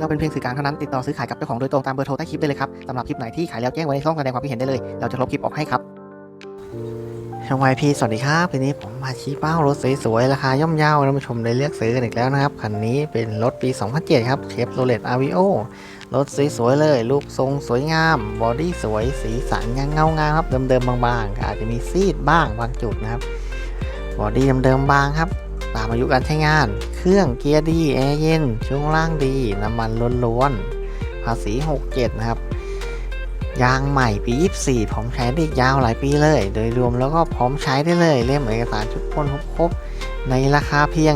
เราเป็นเพียงสื่อกลางเท่านั้นติดต่อซื้อขายกับเจ้าของโดยตรงตามเบอร์โทรใต้คลิปได้เลยครับสำหรับคลิปไหนที่ขายแล้วแจ้งไว้ในช่องแสดงความคิดเห็นได้เลย เราจะลบคลิปออกให้ครับช่องวายพีสวัสดีครับทีนี้ผมมาชี้เป้ารถสวยๆ ราคาย่อมเยาท่านผู้ชมได้เลือกซื้อกันอีกแล้วนะครับ คันนี้เป็นรถปี 2007 ครับเชฟโรเลตอาวิโอรถสวยๆเลย รูปทรงสวยงาม บอดี้สวย สีสันยังเงางามครับ เดิมๆ บางๆ อาจจะมีซีดบ้างบางจุดนะครับ บอดี้เดิมๆ บางครับ ตามอายุการใช้งาน เครื่องเกียร์ดีแอร์เย็นช่วงล่างดี น้ำมันล้วนๆภาษี 67 นะครับ ยางใหม่ปี 24พร้อมใช้ได้อีกยาวหลายปีเลย โดยรวมแล้วก็พร้อมใช้ได้เลย เล่มเอกสารชุดพ่นครบๆในราคาเพียง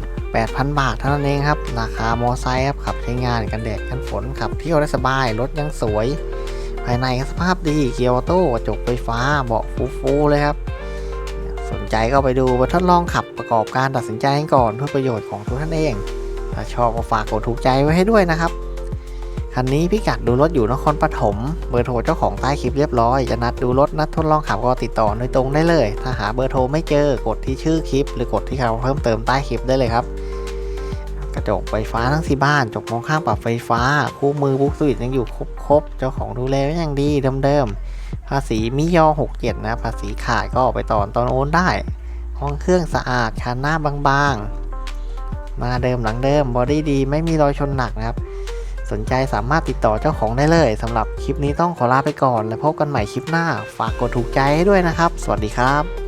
48,000 บาทเท่านั้นเองครับ ราคามอไซค์ครับขับใช้งานกันแดดกันฝนขับเที่ยวได้สบาย รถยังสวย ภายในสภาพดี เกียร์ออโต้กระจกไฟฟ้าเบาะฟูๆเลยครับ สนใจก็ไปดูไปทดลองขับประกอบการตัดสินใจกันก่อนเพื่อประโยชน์ของทุกท่านเอง ถ้าชอบก็ฝากกดถูกใจไว้ให้ด้วยนะครับ คันนี้พิกัดดูรถอยู่นครปฐม เบอร์โทรเจ้าของใต้คลิปเรียบร้อย จะนัดดูรถนัดทดลองขับก็ติดต่อโดยตรงได้เลย ถ้าหาเบอร์โทรไม่เจอกดที่ชื่อคลิป หรือกดที่คำเพิ่มเติมใต้คลิปได้เลยครับกระจกไฟฟ้าทั้งสี่บ้านจกมองข้างปรับไฟฟ้า คู่มือบุ๊กสวิตยังอยู่ครบๆ เจ้าของดูแลอย่างดีเดิมๆ ภาษีมิยอ67 นะ ภาษีขาดก็ออกไปต่อตอนโอนได้ ห้องเครื่องสะอาดคันหน้าบางๆ มาเดิมหลังเดิมบอดี้ดีไม่มีรอยชนหนักนะครับ สนใจสามารถติดต่อเจ้าของได้เลยสำหรับคลิปนี้ต้องขอลาไปก่อน แล้วพบกันใหม่คลิปหน้า ฝากกดถูกใจให้ด้วยนะครับ สวัสดีครับ